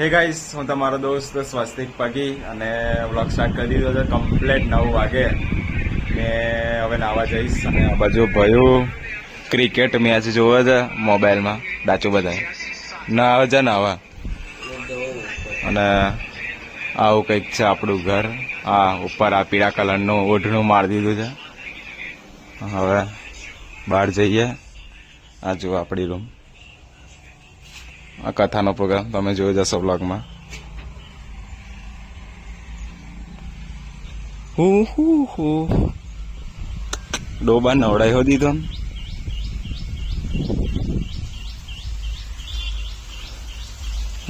હે ગાઈસ હું તમારો દોસ્ત સ્વસ્તિક પગી અને વ્લોગ સ્ટાર્ટ કરી દીધો છે કમ્પ્લેટ નવ વાગે. ને હવે નાવા જઈશ. અને આ બાજુ ભયું ક્રિકેટ મેચ જોવે છે મોબાઈલમાં દાચું બધા ના આવે છે નાવા. અને આવું કંઈક છે આપણું ઘર. આ ઉપર આ પીળા કલરનું ઓઢણું મારી દીધું છે. હવે બહાર જઈએ. આ જુઓ આપણી રૂમ આ કથાનો પ્રોગ્રામ તમે જોઈ જશો બ્લોગમાં હું હું હું. ડોબા નવડાયો દીધો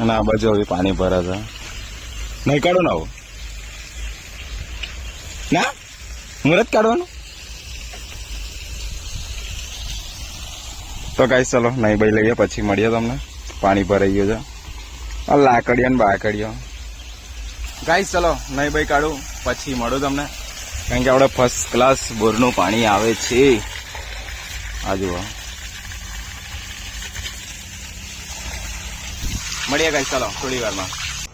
અને આ બાજુ હવે પાણી ભરા છે નહીં કાઢો ને આવું. ના? મુહૂર્ત કાઢવાનું? તો ગાઈસ ચલો, નહીં ભાઈ લઈએ, પછી મળીએ તમને. પાણી ભરાઈ ગયું છે. આ લાકડીઓ ને બાકડીઓ. ગાઈસ ચલો, નહીં ભાઈ કાઢું, પછી મળું તમને. કારણ કે આપણે ફર્સ્ટ ક્લાસ બોરનું પાણી આવે છે. આ જુઓ. મળીએ ગાઈસ ચલો, થોડી વારમાં.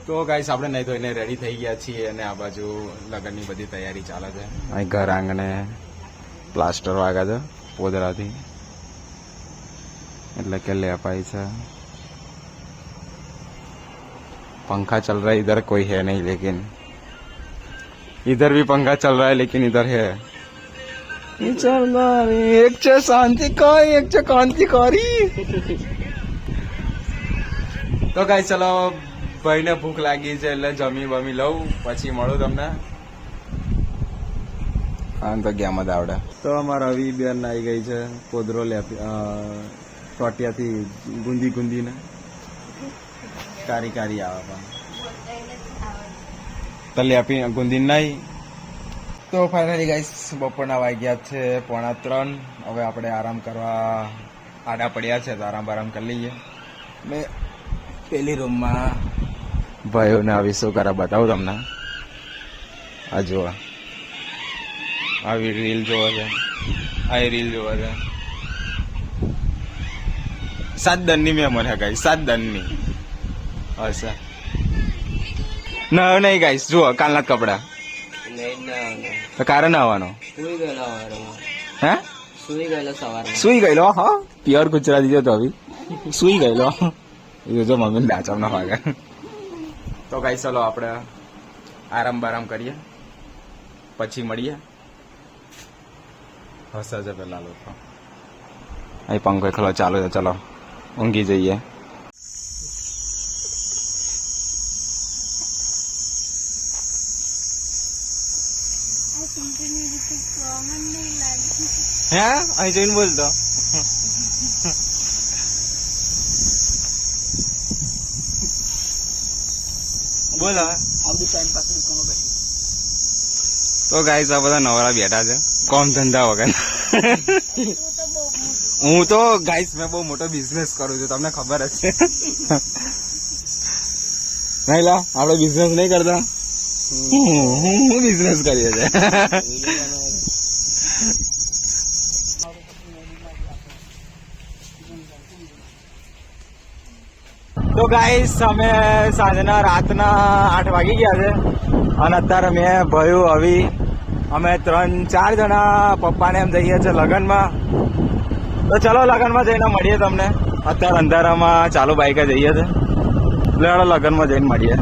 તો ગાઈસ આપણે નહીં ધોઈને રેડી થઈ ગયા છીએ અને આ બાજુ લગ્નની બધી તૈયારી ચાલે છે. અહીં ઘર આંગણે પ્લાસ્ટર વાગ્યા છે, પોદરાથી. એટલે કે લેપાય છે. पंखा चल रहा है इधर कोई है नहीं लेकिन इधर भी पंखा चल रहा है लेकिन इधर है ये चल रहा है, एक છે શાંતિકારી એક છે ક્રાંતિકારી તો ગાઈ ચલો ભાઈને ભૂખ લાગી છે એટલે જમી બમી લઉં પછી મળું તમને હા તો ગયા મજા આવડે તો અમારા રવિ બેન આવી ગઈ છે પોદરો લે ટોટિયાથી ગુંદી ગુંદીને કારી કારી આવે પણ. તો આપી ગુંદી નહીં તો ફાઇનલી ગાઈસ બપોરના વાગ્યા છે પોણા ત્રણ. હવે આપણે આરામ કરવા આડા પડ્યા છે તો આરામ આરામ કરી લઈએ. મેં પેલી રૂમમાં ભાઈઓને આવી શું કરા બતાવું તમને. આ જોવા. આવી રીલ જોવા છે. આ રીલ જોવા છે. સાત દનની મેં મને ગાઈ સાત દનની. અચ્છા ના નહીં ગાઈસ જુઓ કાલના જ કપડા. તો કારે ના આવવાનો? સુઈ ગયેલો હે? સુઈ ગયેલો સવારમાં. સુઈ ગયેલો હા? પ્યોર ગુજરાતી છે તો હવે સુઈ ગયેલો. એ જો મમ્મી દાચમ ના વાગે તો ગાઈ ચલો આપણે આરામ બારામ કરીએ. પછી મળીએ. હસાજે છે પેલા લોકો. અહીં પંખો ખલો ચાલુ છે ચલો. ઊંઘી જઈએ. હે? અહીં જઈને બોલતો બોલ તો ગાઈસ આ બધા નવરા બેઠા છે. કોમ ધંધા વગર. હું તો ગાઈસ મેં બહુ મોટો બિઝનેસ કરું છું. તમને ખબર જ છે. નહીં લા આપણે બિઝનેસ નહીં કરતા. હું હું બિઝનેસ કરીએ છે. તો ગાઈસ અમે સાંજના રાતના આઠ વાગી ગયા છે અને અત્યારે મેં ભયું આવી અમે ત્રણ, ચાર જણા પપ્પાને એમ જઈએ છે લગ્નમાં. તો ચલો લગ્નમાં જઈને મળીએ તમને. અત્યારે અંધારામાં ચાલુ બાઈકે જઈએ છે. એટલે લગ્નમાં જઈને મળીએ.